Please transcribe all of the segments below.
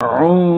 Oh.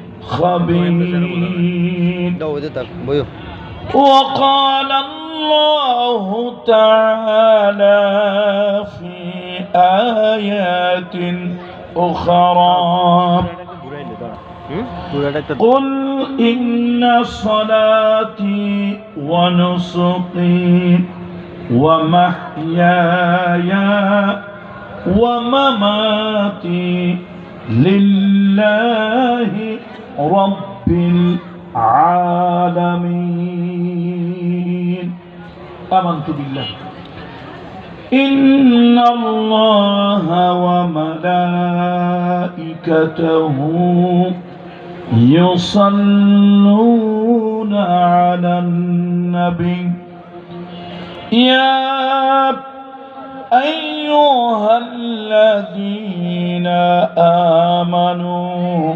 خبير. وقال الله تعالى في آيات أخرى. قل إن صلاتي ونسقي ومحياي ومماتي لله رب العالمين. آمنت بالله. إن الله وملائكته يصلون على النبي. يا أيها الذين آمنوا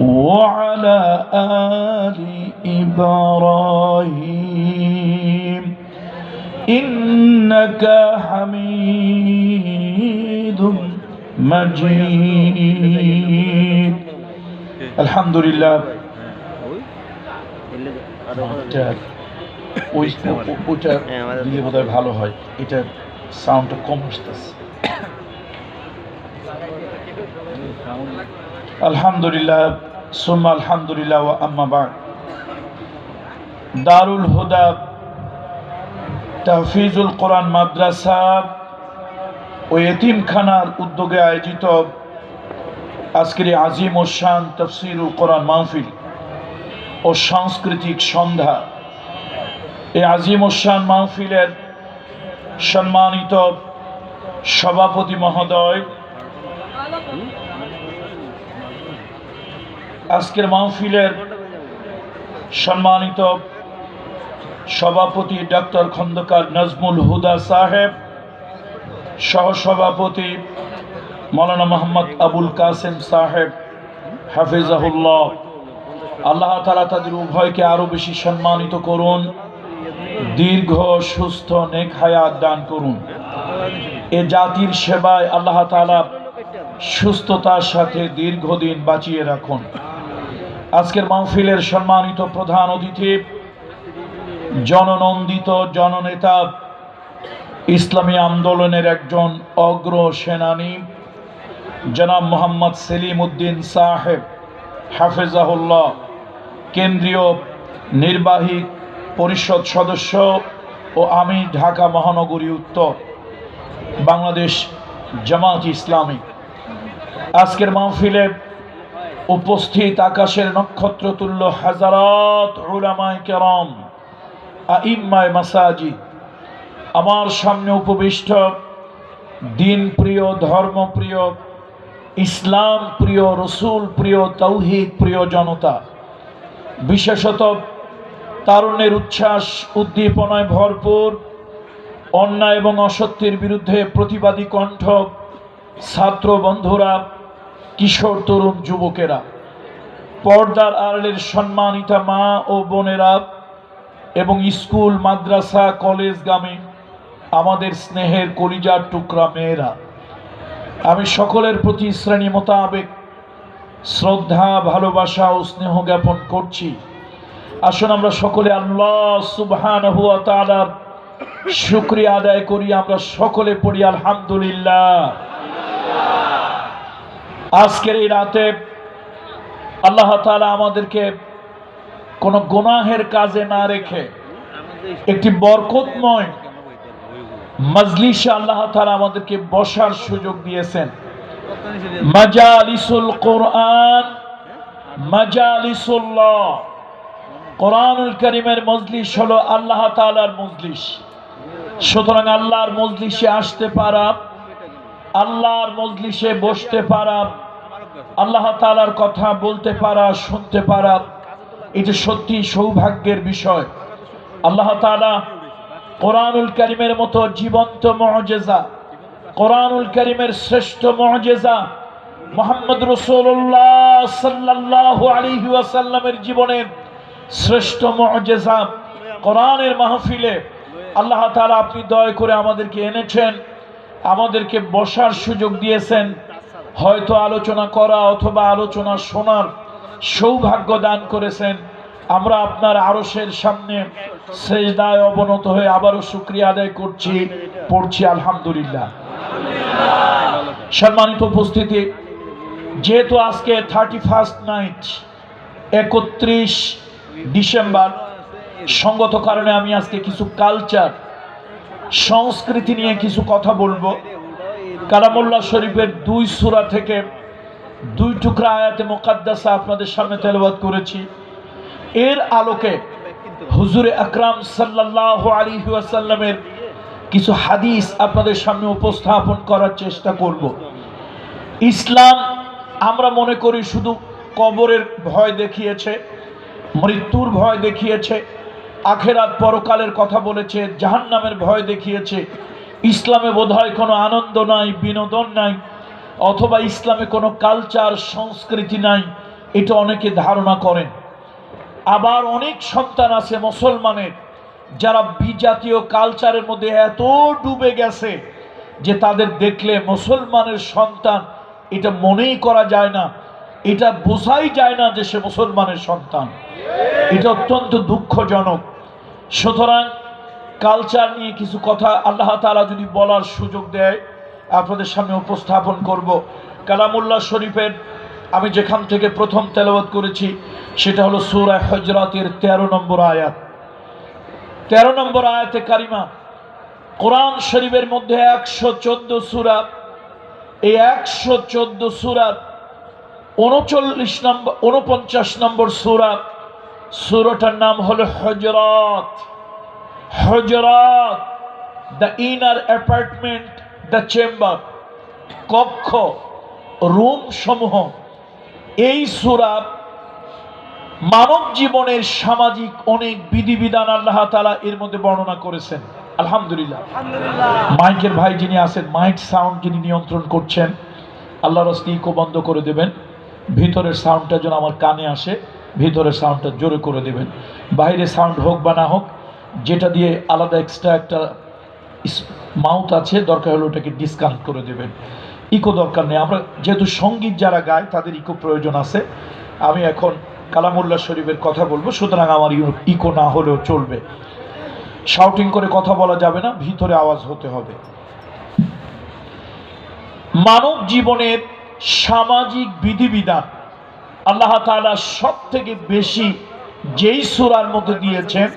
وعلى آل إبراهيم إنك حميد مجيد الحمد لله এটা ওই ও- ওইটা হ্যাঁ, আমাদের- দিলে বোধহয় ভালো হয় এটার সাউন্ডটা কম আসতেছে আলহামদুলিল্লাহ সুম্মা আলহামদুলিল্লাহ ওয়া আম্মা বাদ। দারুল হুদা, তাহফিজুল কোরআন মাদ্রাসা ও এতিমখানার উদ্যোগে আয়োজিত আজকের আজিম ও শান তফসিরুল কোরআন মাহফিল ও সাংস্কৃতিক সন্ধ্যা। এই আজিম ওসান মাহফিলের সম্মানিত সভাপতি মহোদয় আজকের মাহফিলের সম্মানিত সভাপতি ডক্টর খন্দকার নজমুল হুদা সাহেব, সহসভাপতি মৌলানা মোহাম্মদ আবুল কাসেম সাহেব, হাফিজাহুল্লাহ। আল্লাহ তালা তাদের উভয়কে আরও বেশি সম্মানিত করুন, দীর্ঘ, সুস্থ, নেক হায়াত দান করুন। এ জাতির সেবায় আল্লাহ তালা সুস্থতার সাথে দীর্ঘদিন বাঁচিয়ে রাখুন। আজকের মাহফিলের সম্মানিত প্রধান অতিথি, জননন্দিত জননেতা, ইসলামী আন্দোলনের একজন অগ্র সেনানী, জনাব মোহাম্মদ সেলিম উদ্দিন সাহেব, হাফেজাহুল্লাহ, কেন্দ্রীয় নির্বাহী পরিষদ সদস্য ও আমি ঢাকা মহানগরী উত্তর, বাংলাদেশ জামাত ইসলামী। আজকের মাহফিলে উপস্থিত আকাশের নক্ষত্র তুল্য হাজারাত উলামায়ে কেরাম, আইম্মায় মাসাজিদ। আমার সামনে উপবিষ্ট দিন প্রিয় ধর্মপ্রিয় ইসলাম প্রিয়, রসুল প্রিয় তৌহিদ প্রিয় জনতা। বিশেষত তারুণের উচ্ছ্বাস, উদ্দীপনায় ভরপুর, অন্যায় এবং অসত্যের বিরুদ্ধে প্রতিবাদী কণ্ঠ ছাত্র বন্ধুরা কিশোর তরুণ যুবকেরা, পর্দার আড়ালের সম্মানিতা মা ও বোনেরা এবং স্কুল, মাদ্রাসা, কলেজ গামী আমাদের স্নেহের কলিজার টুকরা মেয়েরা, আমি সকলের প্রতি শ্রেণি মোতাবেক শ্রদ্ধা, ভালোবাসা ও স্নেহ জ্ঞাপন করছি। আসুন আমরা সকলে আল্লাহ সুবহান হুয়া তাআলার শুক্রিয়া আদায় করি। আমরা সকলে পড়ি আলহামদুলিল্লাহ। আজকের এই রাতে আল্লাহ তাআলা আমাদেরকে কোনো গুনাহের কাজে না রেখে একটি বরকতময় মজলিসে আল্লাহ তাআলা আমাদেরকে বসার সুযোগ দিয়েছেন। মাজালিসুল কোরআন, মাজালিসুল্লাহ। কোরআনুল করিমের মজলিস হলো আল্লাহ তাআলার মজলিস। সুতরাং আল্লাহর মজলিসে আসতে পারা আল্লাহর মজলিসে বসতে পারা, আল্লাহ তাআলার কথা বলতে পারা, শুনতে পারা এটা সত্যি সৌভাগ্যের বিষয়। আল্লাহ তাআলা কোরআনুল করিমের মতো জীবন্ত মজেজা কোরআনুল করিমের শ্রেষ্ঠ মজেজা মোহাম্মদ রসুল্লাহ সাল্লাল্লাহু আলাইহি ওয়াসাল্লামের জীবনের শ্রেষ্ঠ মজেজা কোরআনের মাহফিলে আল্লাহ তাআলা আপনি দয় করে আমাদেরকে এনেছেন। আমাদেরকে বসার সুযোগ দিয়েছেন। হয়তো আলোচনা করা অথবা আলোচনা শোনার সৌভাগ্য দান করেছেন। আমরা আপনার আরশের সামনে সেজদায় অবনত হয়ে আবারও শুক্রিয়া আদায় করছি। পড়ছি আলহামদুলিল্লাহ। সম্মানিত উপস্থিতি, যেহেতু আজকে থার্টি ফার্স্ট নাইট একত্রিশ ডিসেম্বর, সঙ্গত কারণে আমি আজকে কিছু কালচার সংস্কৃতি নিয়ে কিছু কথা বলব। কালামুল্লাহ শরীফের দুই সূরা থেকে দুই টুকরা আয়াতে মোকাদ্দাসা আপনাদের সামনে তেলাওয়াত করেছি। এর আলোকে হুজুরে আকরাম সাল্লাল্লাহু আলী ওয়াসাল্লামের কিছু হাদিস আপনাদের সামনে উপস্থাপন করার চেষ্টা করব। ইসলাম আমরা মনে করি শুধু কবরের ভয় দেখিয়েছে, মৃত্যুর ভয় দেখিয়েছে আখেরাত পরকালের কথা বলেছে, জাহান্নামের ভয় দেখিয়েছে। ইসলামে বোধহয় কোনো আনন্দ নাই, বিনোদন নাই, অথবা ইসলামে কোনো কালচার সংস্কৃতি নাই, এটা অনেকে ধারণা করেন। আবার অনেক সন্তান আছে মুসলমানের, যারা বিজাতীয় কালচারের মধ্যে এত ডুবে গেছে যে তাদের দেখলে মুসলমানের সন্তান এটা মনেই করা যায় না। এটা বোঝাই যায় না যে সে মুসলমানের সন্তান। এটা অত্যন্ত দুঃখজনক। সুতরাং কালচার নিয়ে কিছু কথা আল্লাহ তাআলা যদি বলার সুযোগ দেয়, আপনাদের সামনে উপস্থাপন করব। কালামুল্লাহ শরীফের আমি যেখান থেকে প্রথম তেলাওয়াত করেছি, সেটা হলো সূরা হজরাতের তেরো নম্বর আয়াত। তেরো নম্বর আয়াতে কারিমা। কোরআন শরীফের মধ্যে একশো চোদ্দ সুরা। এই একশো চোদ্দ সুরার উনচল্লিশ নম্বর উনপঞ্চাশ নম্বর সুরা। সুরটার নাম হলো হজরত। হজরত the inner apartment the chamber কক্ষ রুম সমূহ। এই সুরা মানব জীবনের সামাজিক অনেক বিধিবিধান আল্লাহ তালা এর মধ্যে বর্ণনা করেছেন। আলহামদুলিল্লাহ। মাইকের ভাই যিনি আছেন মাইক সাউন্ড যিনি নিয়ন্ত্রণ করছেন আল্লাহ রস্তিকও বন্ধ করে দেবেন। ভিতরের সাউন্ডটা যেন আমার কানে আসে, ভিতরের সাউন্ডটা জোরে করে দেবেন। বাইরে সাউন্ড হোক বা না হোক, যেটা দিয়ে আলাদা এক্সট্রা একটা মাউথ আছে, দরকার হলে ওটাকে ডিসকানেক্ট করে দেবেন। ইকো দরকার নেই। আমরা যেহেতু সংগীত যারা গায়, তাদের ইকো প্রয়োজন আছে। আমি এখন কালামুল্লাহ শরীফের কথা বলব, সুতরাং আমার ইকো না হলেও চলবে। শাউটিং করে কথা বলা যাবে না, ভিতরে আওয়াজ হতে হবে। মানব জীবনের সামাজিক বিধিবিধান। আল্লাহ তাআলা সব থেকে বেশি যেই সুরার মধ্যে দিয়েছেন,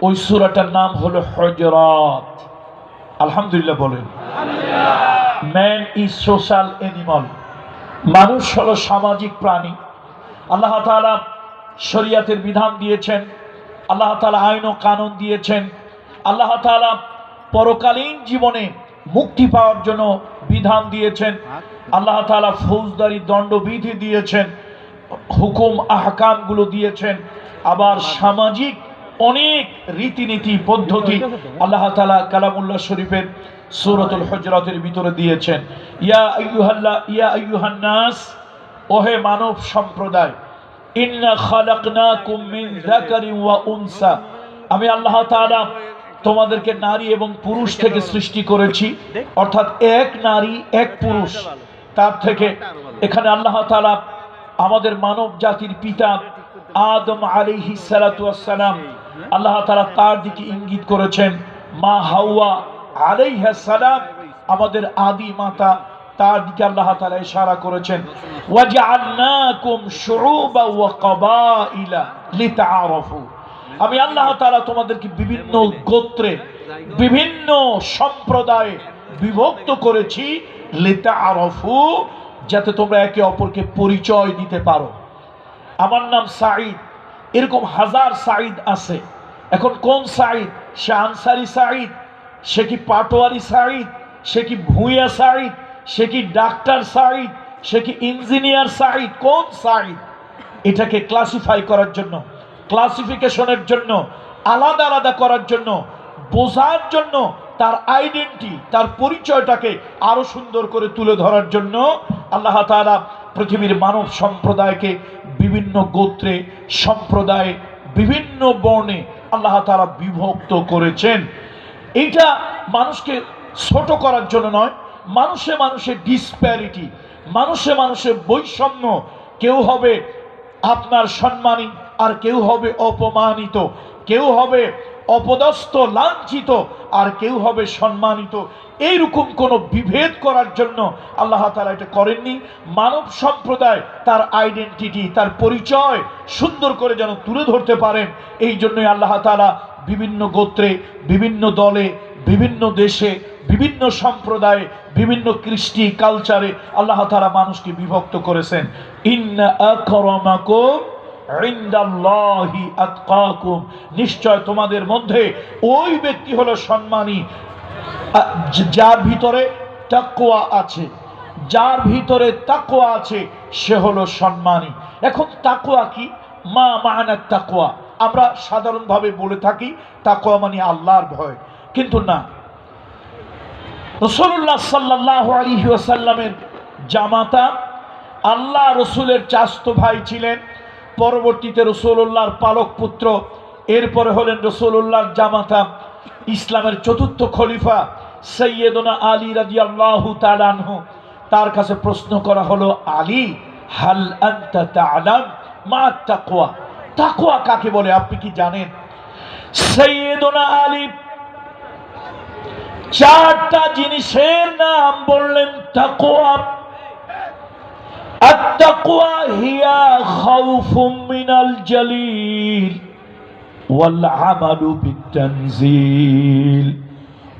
ওই সুরাটার নাম হলো হজরত। আলহামদুলিল্লাহ বলেন। ম্যান ইজ সোশ্যাল এনিমাল মানুষ হলো সামাজিক প্রাণী। আল্লাহ তাআলা শরিয়াতের বিধান দিয়েছেন, আল্লাহ তাআলা আইন ও কানুন দিয়েছেন। আল্লাহ তাআলা পরকালীন জীবনে মুক্তি পাওয়ার জন্য বিধান দিয়েছেন। আল্লাহ তালা ফৌজদারি দণ্ডবিধি দিয়েছেন হুকুম আহকামগুলো দিয়েছেন। আবার সামাজিক অনেক রীতিনীতি পদ্ধতি আল্লাহ তালা কালামুল্লাহ শরীফের সুরতুল হজরতের ভিতরে দিয়েছেন। ইয়া আইয়ুহাল্লাহ ইয়া আইয়ুহান্নাস ওহে মানব সম্প্রদায় ইন্না খালাকনাকুম মিন যাকারিন ওয়া উনসা। আমি আল্লাহ তাআলা তোমাদেরকে নারী এবং পুরুষ থেকে সৃষ্টি করেছি। অর্থাৎ এক নারী এক পুরুষ। তার থেকে এখানে আল্লাহ তাআলা আমাদের মানব জাতির পিতা আদম আলাইহিস সালাতু ওয়াসসালাম আল্লাহ তাআলা তার দিকে ইঙ্গিত করেছেন মা হাওয়া আলাইহিস সালাম আমাদের আদি মাতা তার দিকে আল্লাহ তালা ইশারা করেছেন। ওয়াজআলনাকুম শুউবা ওয়া কাবাইলা লিতাআরাফু। আমি আল্লাহ তাআলা তোমাদেরকে বিভিন্ন গোত্রে, বিভিন্ন সম্প্রদায়ে বিভক্ত করেছি লিতা আরফু যাতে তোমরা একে অপরকে পরিচয় দিতে পারো। আমার নাম সাঈদ। এরকম হাজার সাঈদ আছে। এখন কোন সাঈদ? সে আনসারি সাঈদ, সে কি পাটোয়ারি সাঈদ, সে কি ভূঁইয়া সাঈদ, সে কি ডাক্তার সাঈদ, সে কি ইঞ্জিনিয়ার সাঈদ, কোন সাঈদ? এটাকে ক্লাসিফাই করার জন্য ক্লাসিফিকেশনের জন্য, আলাদা আলাদা করার জন্য, বোঝার জন্য, তার আইডেন্টি তার পরিচয়টাকে আরও সুন্দর করে তুলে ধরার জন্য আল্লাহ তাআলা পৃথিবীর মানব সম্প্রদায়কে বিভিন্ন গোত্রে, সম্প্রদায়ে, বিভিন্ন বর্ণে আল্লাহ তাআলা বিভক্ত করেছেন। এইটা মানুষকে ছোট করার জন্য নয়, মানুষে মানুষের ডিসপ্যারিটি মানুষে মানুষের বৈষম্য, কেউ হবে আপনার সম্মানী আর কেউ হবে অপমানিত, কেউ হবে অপদস্থ, লাঞ্ছিত, আর কেউ হবে সম্মানিত। এইরকম কোনো বিভেদ করার জন্য আল্লাহ তালা এটা করেননি। মানব সম্প্রদায় তার আইডেন্টিটি তার পরিচয় সুন্দর করে যেন তুলে ধরতে পারেন। এই জন্যই আল্লাহ তালা বিভিন্ন গোত্রে, বিভিন্ন দলে, বিভিন্ন দেশে, বিভিন্ন সম্প্রদায়ে, বিভিন্ন কৃষ্টি কালচারে আল্লাহ তালা মানুষকে বিভক্ত করেছেন। ইন্না নিশ্চয় তোমাদের মধ্যে ওই ব্যক্তি হলো সম্মানী। যার ভিতরে তাকওয়া আছে। যার ভিতরে তাকওয়া আছে, সে হলো সম্মানী। এখন তাকওয়া কি? মা মানা তাকওয়া। আমরা সাধারণভাবে বলে থাকি, তাকওয়া মানে আল্লাহর ভয়। কিন্তু না। রসুল্লাহ সাল্লাহ আলী ওয়াসাল্লামের জামাতা আল্লাহ রসুলের চাস্ত ভাই ছিলেন। পরবর্তীতে রসুল্লাহর পালক পুত্র, এরপরে হলেন রসুল্লাহর জামাতা, ইসলামের চতুর্থ খলিফা সৈয়দনা আলী রাজি আল্লাহ তালানহু তার কাছে প্রশ্ন করা হলো, আলী, হাল তাআলাম মা তাকওয়া? তাকওয়া কাকে বলে, আপনি কি জানেন? সৈয়দনা আলী চারটা জিনিসের নাম বললেন তাকওয়া। التقوى هي خوف من الجليل والعمل بالتنزيل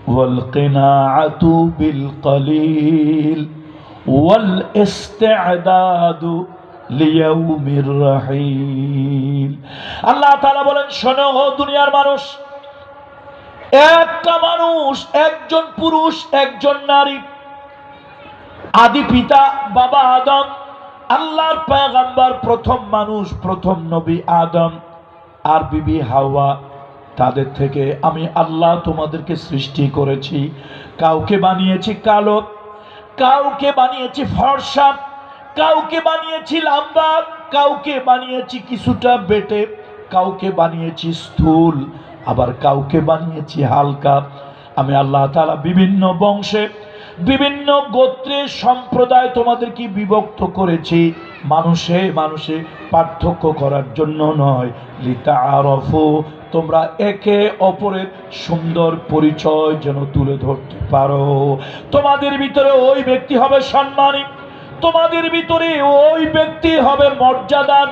والقناعة بالقليل والاستعداد লিয়াউম الرحيل আল্লাহ তাআলা বলেন শোনো ও দুনিয়ার মানুষ একটা মানুষ একজন পুরুষ একজন নারী আদি পিতা বাবা আদম আল্লাহর পয়গাম্বার প্রথম মানুষ, প্রথম নবী আদম আর বিবি হাওয়া। তাদের থেকে আমি আল্লাহ তোমাদেরকে সৃষ্টি করেছি। কাউকে বানিয়েছি কালো, কাউকে বানিয়েছি ফর্সা, কাউকে বানিয়েছি লাম্বা, কাউকে বানিয়েছি কিছুটা বেটে, কাউকে বানিয়েছি স্থূল, আবার কাউকে বানিয়েছি হালকা। আমি আল্লাহ তাআলা বিভিন্ন বংশে বিভিন্ন গোত্রে সম্প্রদায় তোমাদেরকে বিভক্ত করেছি। মানুষে মানুষে পার্থক্য করার জন্য নয়। লিতা আরফু তোমরা একে অপরের সুন্দর পরিচয় যেন তুলে ধরতে পারো। তোমাদের ভিতরে ওই ব্যক্তি হবে সম্মানী। তোমাদের ভিতরে ওই ব্যক্তি হবে মর্যাদার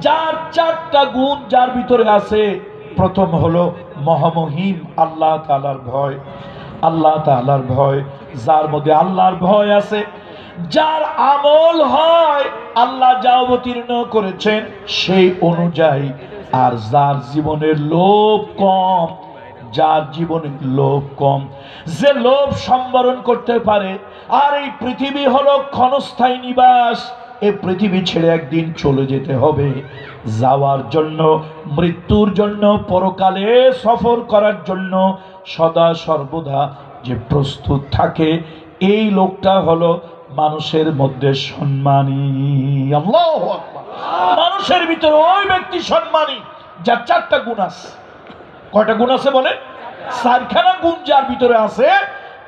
যার চারটা গুণ যার ভিতরে আছে, প্রথম হলো মহামহিম, আল্লাহ তালার ভয়। আল্লাহ তালার ভয়। যার মধ্যে আল্লাহর ভয় আছে, যার আমল হয়, আল্লাহ যা অবতীর্ণ করেছেন সেই অনুযায়ী। আর যার জীবনের লোভ কম, যার জীবনে লোভ কম, যে লোভ সম্বরণ করতে পারে, আর এই পৃথিবী হলো ক্ষণস্থায়ী নিবাস এই পৃথিবী ছেড়ে একদিন চলে যেতে হবে। যাওয়ার জন্য, মৃত্যুর জন্য, পরকালে সফর করার জন্য সদা সর্বদা যে প্রস্তুত থাকে, এই লোকটা হলো মানুষের মধ্যে সম্মানী। মানুষের ভিতরে ওই ব্যক্তি সম্মানী, যার চারটা গুণ আছে। কয়টা গুণ আছে বলে? সারখানা গুণ যার ভিতরে আছে,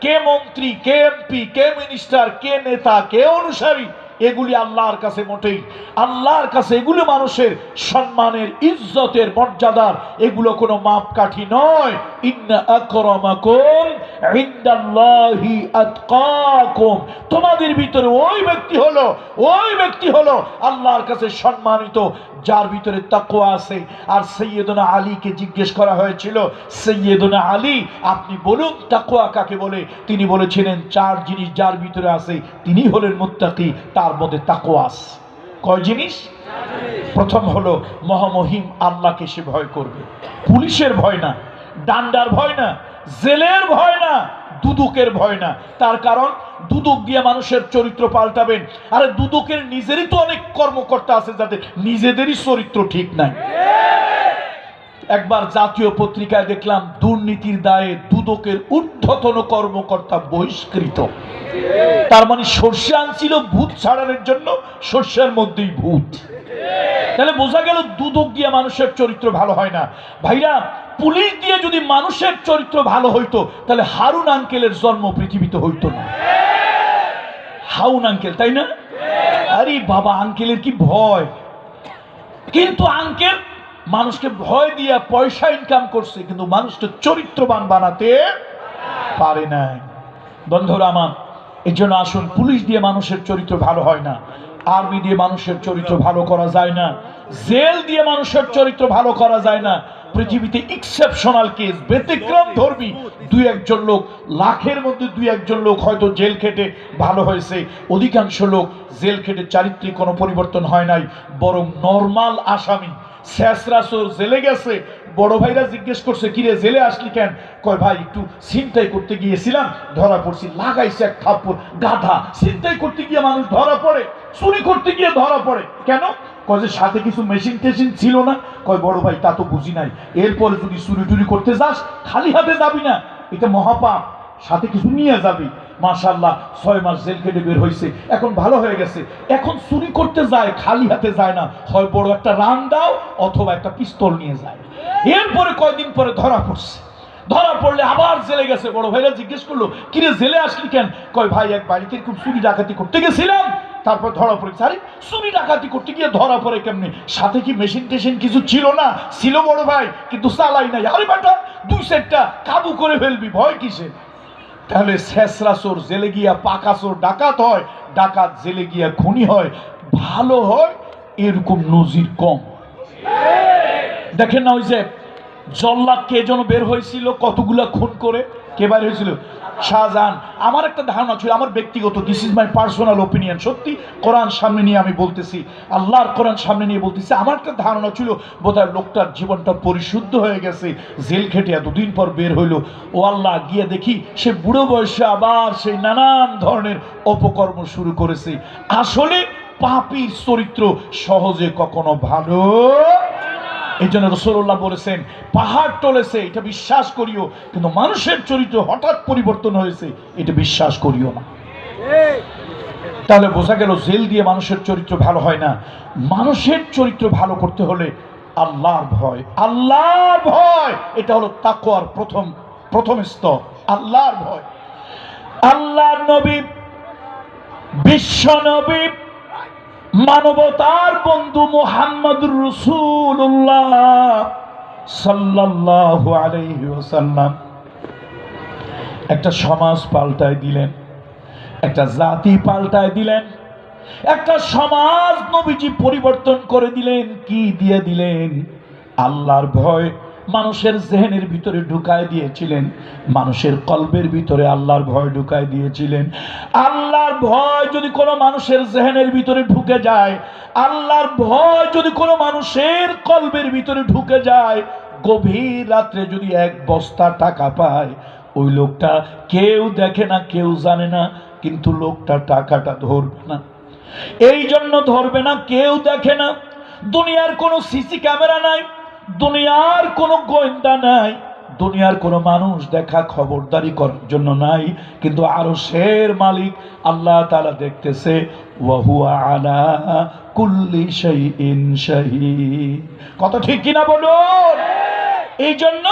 কে মন্ত্রী, কে এমপি, কে মিনিস্টার, কে নেতা, কে অনুসারী এগুলি আল্লাহর কাছে মোটেই। আল্লাহর কাছে এগুলো মানুষের সম্মানের, ইজ্জতের মর্যাদার। এগুলো কোনো মাপকাঠি নয়। তোমাদের ভিতরে ওই ব্যক্তি হলো, ওই ব্যক্তি হলো আল্লাহর কাছে সম্মানিত, যার ভিতরে তাকওয়া আছে। আর সৈয়দনা আলীকে জিজ্ঞেস করা হয়েছিল, সৈয়দনা আলী, আপনি বলুন তাকওয়া কাকে বলে? তিনি বলেছিলেন, চার জিনিস যার ভিতরে আছে, তিনি হলেন মুত্তাকি, তার মধ্যে তাকওয়া আছে। কয় জিনিস? প্রথম হলো, মহামহিম আল্লাহকে সে ভয় করবে। পুলিশের ভয় না, ডান্ডার ভয় না, জেলের ভয় না, দুদুকের ভয় না। তার কারণ, দুদুক দিয়ে মানুষের চরিত্র পাল্টাবেন। আরে, দুদুকের নিজেরই তো অনেক কর্মকর্তা আছে যাদের নিজেদেরই চরিত্র ঠিক নাই। একবার জাতীয় পত্রিকায় দেখলাম দুর্নীতির দায়ে দুদকের ঊর্ধ্বতন কর্মকর্তা বহিষ্কৃত। তার মানে সর্ষে আনছিল ভূত ছাড়ানোর জন্য, সর্ষের মধ্যেই ভূত। তাহলে বোঝা গেল দুদক দিয়ে মানুষের চরিত্র ভালো হয় না। ভাইরা, পুলিশ দিয়ে যদি মানুষের চরিত্র ভালো হইতো, তাহলে হারুন আঙ্কেলের জন্ম পৃথিবীতে হইতো না। হাউন আঙ্কেল, তাই না? আরে বাবা, আঙ্কেলের কি ভয়? কিন্তু আঙ্কেল মানুষকে ভয় দিয়া পয়সা ইনকাম করছে, কিন্তু মানুষকে চরিত্রবান বানাতে পারে নাই। বন্ধুরা আমার এর জন্য আসুন, পুলিশ দিয়ে মানুষের চরিত্র ভালো হয় না, আর্মি দিয়ে মানুষের চরিত্র ভালো করা যায় না, জেল দিয়ে মানুষের চরিত্র ভালো করা যায় না। পৃথিবীতে এক্সেপশনাল কেস ব্যতিক্রম ধর্মী, দুই একজন লোক, লাখের মধ্যে দুই একজন লোক হয়তো জেল খেটে ভালো হয়েছে, অধিকাংশ লোক জেল খেটে চারিত্রিক কোনো পরিবর্তন হয় নাই, বরং নর্মাল আসামি শেষরাসোর জেলে গেছে। বড় ভাইরা জিজ্ঞেস করছে, কিরে, জেলে আসলি কেন? কয়, ভাই, একটু ছিনতাই করতে গিয়েছিলাম, ধরা পড়ছি। লাগাইছে এক থাপ্পড়, গাধা। ছিনতাই করতে গিয়ে মানুষ ধরা পড়ে, চুরি করতে গিয়ে ধরা পড়ে। কেন? কয় যে, সাথে কিছু মেশিন টেশিন ছিল না। কয়, বড় ভাই, তা তো বুঝি নাই। এরপরে যদি চুরি টুরি করতে যাস, খালি হাতে যাবি না। এটা মহাপাপ। সাথে কিছু নিয়ে যাবি। মাশাল্লাহ ছয় মাস জেল কেটে বের হয়েছে এখন ভালো হয়ে গেছে। এখন চুরি করতে যায়, খালি হাতে যায় না। হয় বড় একটা রান দাও, অথবা একটা পিস্তল নিয়ে যায়। এরপরে কয়দিন পরে ধরা পড়ছে। ধরা পড়লে আবার জেলে গেছে। বড় ভাইরা জিজ্ঞেস করল, কিরে, জেলে আসলি কেন? কয়, ভাই, এক বাড়িতে খুব চুরি ডাকাতি করতে গেছিলাম। তারপর ধরা পড়েছে। আরে, চুরি ডাকাতি করতে গিয়ে ধরা পড়ে কেমনি? সাথে কি মেশিন টেশিন কিছু ছিল না? ছিল বড় ভাই, কিন্তু চালাই নাই। আরে বেটা, দুই সেটটা কাবু করে ফেলবি। ভয় কিসে তাহলে শেষরা চোর জেলে গিয়া পাকা চোর ডাকাত হয়, ডাকাত জেলে গিয়া খুনি হয়, ভালো হয়, এরকম নজির কম দেখেন না ওই যে জল্লাদ কে যেন বের হয়েছিল, কতগুলা খুন করে, কে বের হয়েছিল? শাহজাহান, আমার একটা ধারণা ছিল, আমার ব্যক্তিগত this is my personal opinion সত্যি, কোরআন সামনে নিয়ে আমি বলতেছি, আল্লাহর কোরআন সামনে নিয়ে বলতেছি, আমার একটা ধারণা ছিল, বোধহয় লোকটার জীবনটা পরিশুদ্ধ হয়ে গেছে, জেল খেটে এতদিন পর বের হইল, ও আল্লাহ গিয়ে দেখি, সে বুড়ো বয়সে আবার সেই নানান ধরনের অপকর্ম শুরু করেছে, আসলে পাপির চরিত্র সহজে কখনো ভালো এই জন্য রসুল্লাহ বলেছেন, পাহাড় টলেছে, এটা বিশ্বাস করিও, কিন্তু মানুষের চরিত্র হঠাৎ পরিবর্তন হয়েছে, এটা বিশ্বাস করিও না। তাহলে বোঝা গেল, জেল দিয়ে মানুষের চরিত্র ভালো হয় না। মানুষের চরিত্র ভালো করতে হলে আল্লাহর ভয়। আল্লাহর ভয়, এটা হলো তাকওয়ার প্রথম প্রথম স্তর। আল্লাহর ভয়। আল্লাহর নবী, বিশ্ব নবী মানবতার বন্ধু মোহাম্মদুর রসুল্লাহ ওয়াসাল্লাম। একটা সমাজ পাল্টায় দিলেন, একটা জাতি পাল্টায় দিলেন, একটা সমাজ নবীজি পরিবর্তন করে দিলেন, কি দিয়ে দিলেন? আল্লাহর ভয় মানুষের জেহেনের ভিতরে ঢুকায় দিয়েছিলেন, মানুষের কল্পের ভিতরে আল্লাহর ভয় ঢুকায় দিয়েছিলেন। আল্লাহর ভয় যদি কোনো মানুষের জেহেনের ভিতরে ঢুকে যায়, আল্লাহর ভয় যদি কোনো মানুষের কল্পের ভিতরে ঢুকে যায়, গভীর রাত্রে যদি এক বস্তা টাকা পায়, ওই লোকটা কেউ দেখে না, কেউ জানে না, কিন্তু লোকটা টাকাটা ধরবে না। এই জন্য ধরবে না, কেউ দেখে না। দুনিয়ার কোনো সিসি ক্যামেরা নাই দুনিয়ার কোনো গোয়েন্দা নাই, দুনিয়ার কোনো মানুষ দেখা খবরদারি করার জন্য নাই, কিন্তু আরও শের মালিক আল্লাহ তাআলা দেখতেছে ওয়াহুয়া কত ঠিক কিনা বলুন? এই জন্য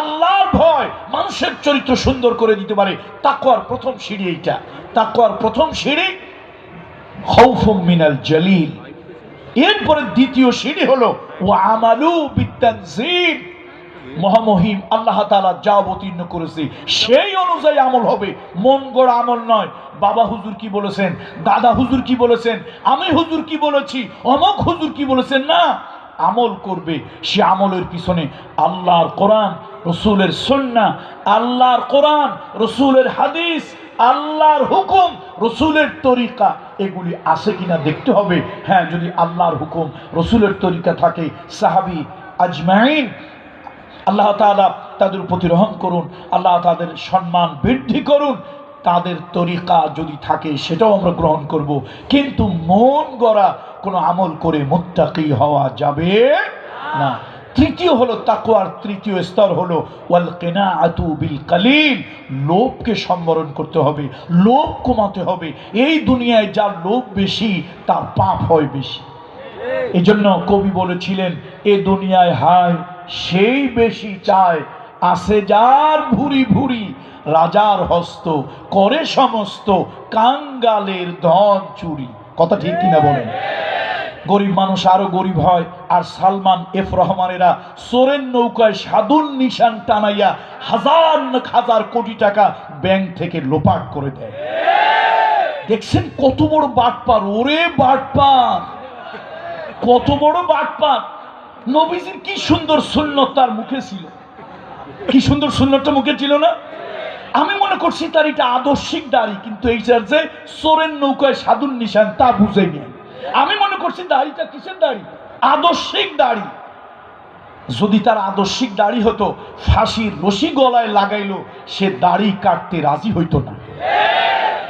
আল্লাহর ভয় মানুষের চরিত্র সুন্দর করে দিতে পারে, তাকওয়ার প্রথম সিঁড়ি এইটা, তাকওয়ার প্রথম সিঁড়ি খৌফুম মিনাল জলিল। এরপরে দ্বিতীয় সিঁড়ি হলো ও আমালু বিত্তানজিল মহামহিম আল্লাহ তাআলা যা অবতীর্ণ করেছে, সেই অনুযায়ী আমল হবে। মন গড়া আমল নয়। বাবা হুজুর কি বলেছেন? দাদা হুজুর কি বলেছেন? আমি হুজুর কি বলেছি? অমক হুজুর কি বলেছেন? না। আমল করবে। সে আমলের পিছনে আল্লাহর কোরআন, রসুলের সন্না আল্লাহর কোরআন, রসুলের হাদিস আল্লাহর হুকুম, রসুলের তরিকা, এগুলি আছে কিনা দেখতে হবে। হ্যাঁ যদি আল্লাহর হুকুম, রসুলের তরিকা থাকে, সাহাবি আজমাইন, আল্লাহ তাআলা তাদের প্রতি রহম করুন, আল্লাহ তাদের সম্মান বৃদ্ধি করুন, তাদের তরিকা যদি থাকে, সেটাও আমরা গ্রহণ করব। কিন্তু মন গড়া কোনো আমল করে মুত্তাকি হওয়া যাবে না। তৃতীয় হলো তাকওয়ার, তৃতীয় স্তর হলো ওয়াল কিনাআতু বিল কালিল। লোভকে সম্বরণ করতে হবে, লোভ কমাতে হবে। এই দুনিয়ায় যার লোভ বেশি, তার পাপ হয় বেশি। এই জন্য কবি বলেছিলেন, এ দুনিয়ায় হায়, সেই বেশি চায় আসে যার ভুরি ভুরি। রাজার হস্ত করে সমস্ত, কাঙ্গালের ধন চুরি। কথা ঠিক কিনা বলেন? গরিব মানুষ আরও গরিব হয়। আর সালমান এফ রহমানেরা সোরেন নৌকায় সাধুন নিশান টানাইয়া হাজার হাজার কোটি টাকা ব্যাংক থেকে লোপাট করে দেয়। দেখছেন কত বড় বাটপার? ওরে বাটপার! কত বড় বাটপার! নবীজির কি সুন্দর সুন্নত তার মুখে ছিল? কি সুন্দর সুন্নতটা মুখে ছিল না? আমি মনে করছি তার এটা আদর্শিক দাড়ি, কিন্তু এই যে সোরেন নৌকায় সাধুর নিশান তা বুঝে নিয়ে। আমি মনে করছি দাড়িটা কিসের দাড়ি? আদর্শিক দাড়ি। যদি তার আদর্শিক দাড়ি হতো, ফাঁসির রশি গলায় লাগাইলো, সে দাড়ি কাটতে রাজি হইতো না।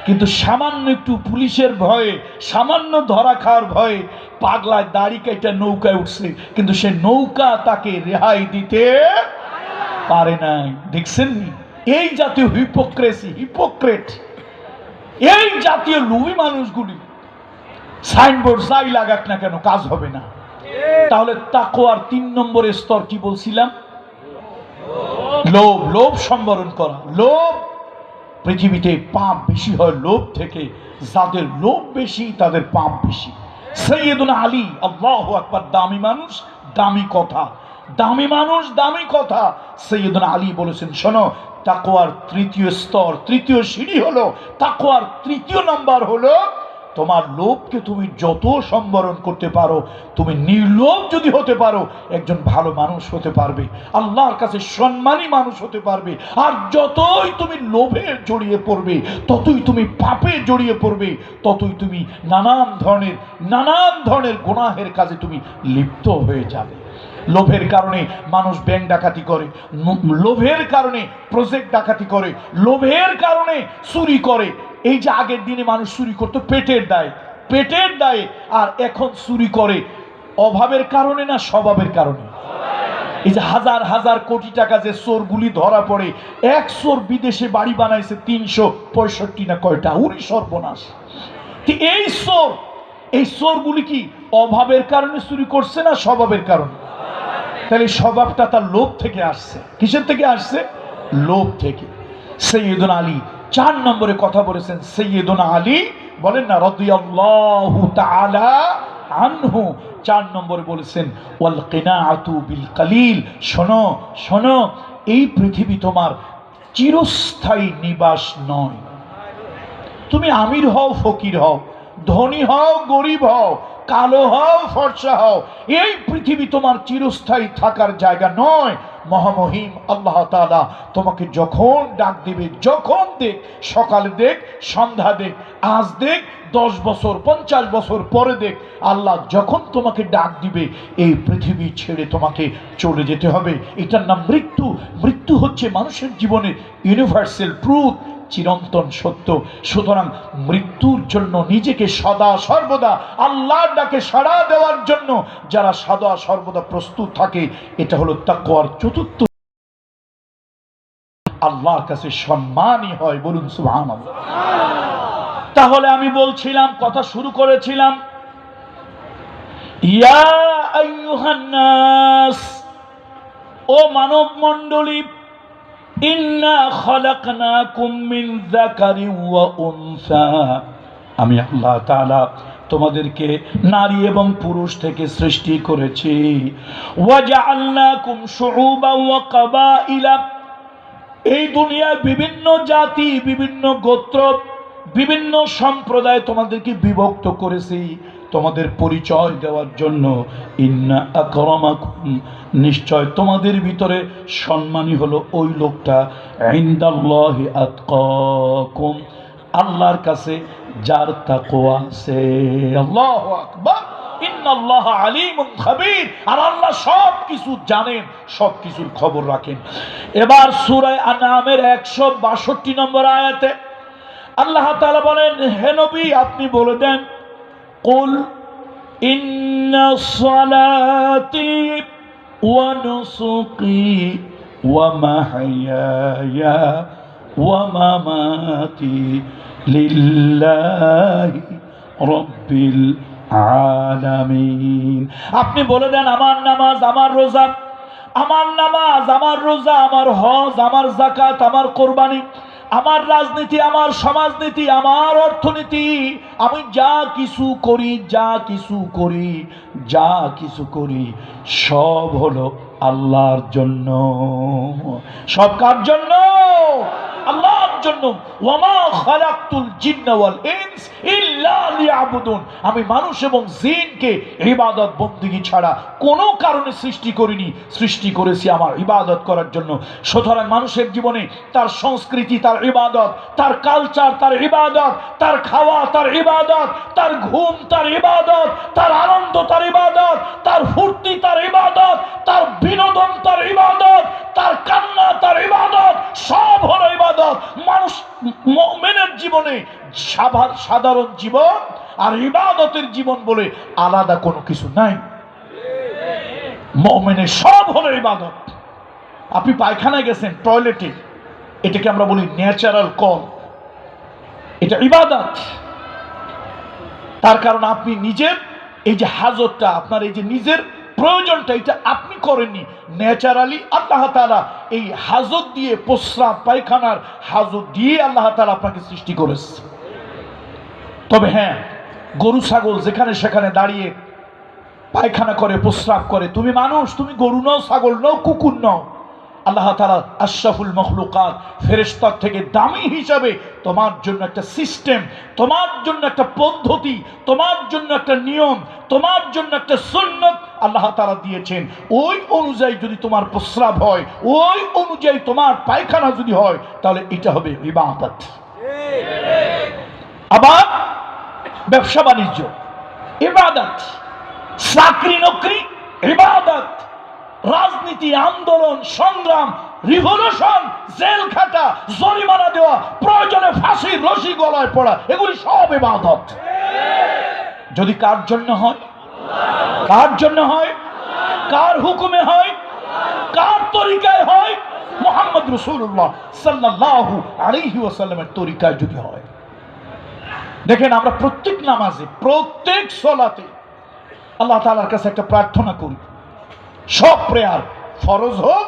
কিন্তু সামান্য একটু পুলিশের ভয়ে, সামান্য ধরা খাওয়ার ভয়ে পাগলায় দাড়ি কেটে নৌকায় উঠছে। কিন্তু সে নৌকা তাকে রেহাই দিতে পারে নাই। দেখছেন নি? এই জাতীয় হিপোক্রেসি হিপোক্রেট এই জাতীয় লুবি মানুষগুলি সাইনবোর্ড যাই লাগাক না কেন, কাজ হবে না। তাহলে তাকোয়ার তিন নম্বরের স্তর কি বলছিলাম? লোভ লোভ সম্বরণ করা। লোভ পৃথিবীতে পাপ বেশি হয়, লোভ থেকে যাদের লোভ বেশি, তাদের পাপ বেশি। সৈয়দুল আলী, আল্লাহ আকবার, দামি মানুষ, দামি কথা। দামি মানুষ, দামি কথা। সৈয়দুল আলী বলেছেন, শোনো, তাকোয়ার তৃতীয় স্তর, তৃতীয় সিঁড়ি হলো, তাকোয়ার তৃতীয় নাম্বার হলো তোমার লোভকে তুমি যত সম্বরণ করতে পারো, তুমি নির্লোভ যদি হতে পারো, একজন ভালো মানুষ হতে পারবে, আল্লাহর কাছে সম্মানী মানুষ হতে পারবে, আর যতই তুমি লোভে জড়িয়ে পড়বে, ততই তুমি পাপে জড়িয়ে পড়বে, ততই তুমি নানান ধরনের নানান ধরনের গুনাহের কাজে তুমি লিপ্ত হয়ে যাবে। লোভের কারণে মানুষ ব্যাংক ডাকাতি করে লোভের কারণে প্রজেক্ট ডাকাতি করে, লোভের কারণে চুরি করে এই যে আগের দিনে মানুষ চুরি করতো পেটের দায়, পেটের দায়ে, আর এখন চুরি করে। অভাবের কারণে না স্বভাবের কারণে? এই যে হাজার হাজার কোটি টাকা যে চোরগুলি ধরা পড়ে, এক চোর বিদেশে বাড়ি বানাইছে তিনশো পঁয়ষট্টি না কয়টা? উনি সর্বনাশ। এই চোর, এই চোরগুলি কি অভাবের কারণে চুরি করছে না স্বভাবের কারণে? তাহলে স্বভাবটা তার লোভ থেকে আসছে। কিসের থেকে আসছে? লোভ থেকে। সৈয়দুন আলী চার নম্বরে কথা বলেছেন সৈয়দুন আলী। বলেন না, রদিয়াল্লাহু তাআলা আনহু। চার নম্বরে বলেছেন, ওয়াল কিনাআতু বিল কালিল। শোনো শোনো, এই পৃথিবী তোমার চিরস্থায়ী নিবাস নয়। তুমি আমির হও, ফকির হও, ধনী হও, গরিব হও কালো হও, ফর্সা হও। এই পৃথিবী তোমার চিরস্থায়ী থাকার জায়গা নয়। মহামহিম আল্লাহ তাআলা তোমাকে যখন ডাক দিবে, যখন দেখ, সকালে দেখ, সন্ধ্যা দেখ, আজ দেখ, দশ বছর, পঞ্চাশ বছর পরে দেখ, আল্লাহ যখন তোমাকে ডাক দিবে, এই পৃথিবী ছেড়ে তোমাকে চলে যেতে হবে। এটার নাম মৃত্যু। মৃত্যু হচ্ছে মানুষের জীবনের ইউনিভার্সাল ট্রুথ চিরন্তন সত্য। সুতরাং মৃত্যুর জন্য নিজেকে সদা সর্বদা আল্লাহর ডাকে সাড়া দেওয়ার জন্য যারা সদা সর্বদা প্রস্তুত থাকে, এটা হলো তাকওয়ার চতুর্থ। আল্লাহর কাছে সম্মানই হয়, বলুন সুবহানাল্লাহ। তাহলে আমি বলছিলাম, কথা শুরু করেছিলাম। ইয়া আইয়ুহান নাস ও মানব মণ্ডলী ইন্না আমি আল্লাহ তোমাদেরকে নারী এবং পুরুষ থেকে সৃষ্টি করেছি। এই দুনিয়ায় বিভিন্ন জাতি, বিভিন্ন গোত্র, বিভিন্ন সম্প্রদায় তোমাদেরকে বিভক্ত করেছি। তোমাদের পরিচয় দেওয়ার জন্য ইন্না আকরামাকুম, নিশ্চয় তোমাদের ভিতরে সম্মানী হলো ওই লোকটা, ইনদাল্লাহি আতকাকুম, আল্লাহর কাছে যার তাকওয়া আছে। আল্লাহু আকবার। ইন্নাল্লাহ আলিমুন খাবীর। আর আল্লাহ সব কিছু জানেন সব কিছুর খবর রাখেন। এবার সূরা আনামের 162 নম্বর আয়াতে আল্লাহ তাআলা বলেন, হে নবী, আপনি বলে দেন ওয়া নুসুকি ওয়া মাহইয়ায়া ওয়া মামাতি লিল্লাহি রব্বিল আলামিন আপনি বলে দেন, আমার নামাজ, আমার রোজা, আমার নামাজ, আমার রোজা, আমার হজ, আমার জাকাত আমার কোরবানি আমার রাজনীতি, আমার সমাজনীতি, আমার অর্থনীতি, আমি যা কিছু করি, যা কিছু করি, যা কিছু করি, সব হলো আল্লাহর জন্য। সব কার জন্য? আল্লাহর জন্য, ওয়ামা খালাকতুল জিন্না ওয়াল ইনস ইল্লা লিয়াবুদুন। আমি মানুষ এবং জিনকে ইবাদত বন্দিগি ছাড়া কোনো কারণে সৃষ্টি করিনি, সৃষ্টি করেছি আমার ইবাদত করার জন্য। সুতরাং মানুষের জীবনে তার সংস্কৃতি, তার ইবাদত, তার কালচার, তার ইবাদত, তার খাওয়া, তার ইবাদত, তার ঘুম, তার ইবাদত, তার আনন্দ, তার ইবাদত, তার ফুর্তি, তার ইবাদত, তার বিনোদন, তার ইবাদত, তার কান্না, তার ইবাদত, সব হলো ইবাদত। মানুষ মুমিনের জীবনে সাধারণ জীবন আর ইবাদতের জীবন বলে আলাদা কোনো কিছু নাই। মুমিনের সব হলো ইবাদত। আপনি পায়খানায় গেছেন, টয়লেটে, এটাকে আমরা বলি ন্যাচারাল কল। এটা ইবাদত। তার কারণ আপনি নিজের এই যে হাজতটা, আপনার এই যে নিজের প্রয়োজনটা, এটা আপনি করেননি ন্যাচারালি আল্লাহ তালা এই হাজত দিয়ে প্রস্রাব পায়খানার হাজত দিয়ে আল্লাহ তালা আপনাকে সৃষ্টি করেছে। তবে হ্যাঁ গরু, ছাগল যেখানে সেখানে দাঁড়িয়ে পায়খানা করে প্রস্রাব করে, তুমি মানুষ, তুমি গরু নও, ছাগল নও, কুকুর নও আল্লাহ তালা আশরাফুল মখলুকাত ফেরেস্তার থেকে দামি হিসাবে তোমার জন্য একটা সিস্টেম, তোমার জন্য একটা পদ্ধতি, তোমার জন্য একটা নিয়ম, তোমার জন্য একটা সুন্নত আল্লাহ তালা দিয়েছেন। ওই অনুযায়ী যদি তোমার প্রস্রাব হয়, ওই অনুযায়ী তোমার পায়খানা যদি হয়, তাহলে এটা হবে ইবাদত। আবার ব্যবসা বাণিজ্য, ইবাদত চাকরি নকরি ইবাদত। রাজনীতি, আন্দোলন, সংগ্রাম রিভলিউশন জেল খাটা, জরিমানা দেওয়া, প্রয়োজনে ফাঁসি, রশি গলায় পড়া, এগুলি সব ইবাদত। যদি কার জন্য হয়? কার জন্য হয়? কার হুকুমে হয়? কার তরিকায় হয়? মোহাম্মদ রসুল্লাহ সাল্লাল্লাহু আলাইহি ওয়াসাল্লামের তরিকায় যদি হয়। দেখেন আমরা প্রত্যেক নামাজে, প্রত্যেক সলাতে আল্লাহ তালার কাছে একটা প্রার্থনা করি। সব প্রেয়ার ফরজ হোক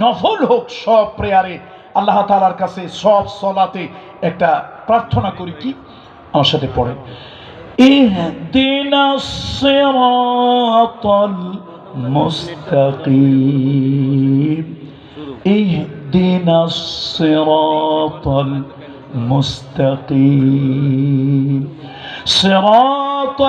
নফল হোক সব প্রেয়ারে আল্লাহ তাআলার কাছে সব সলাতে একটা প্রার্থনা করি কি আমার সাথে পড়ে اهدنا الصراط المستقيم اهدنا الصراط المستقيم صراط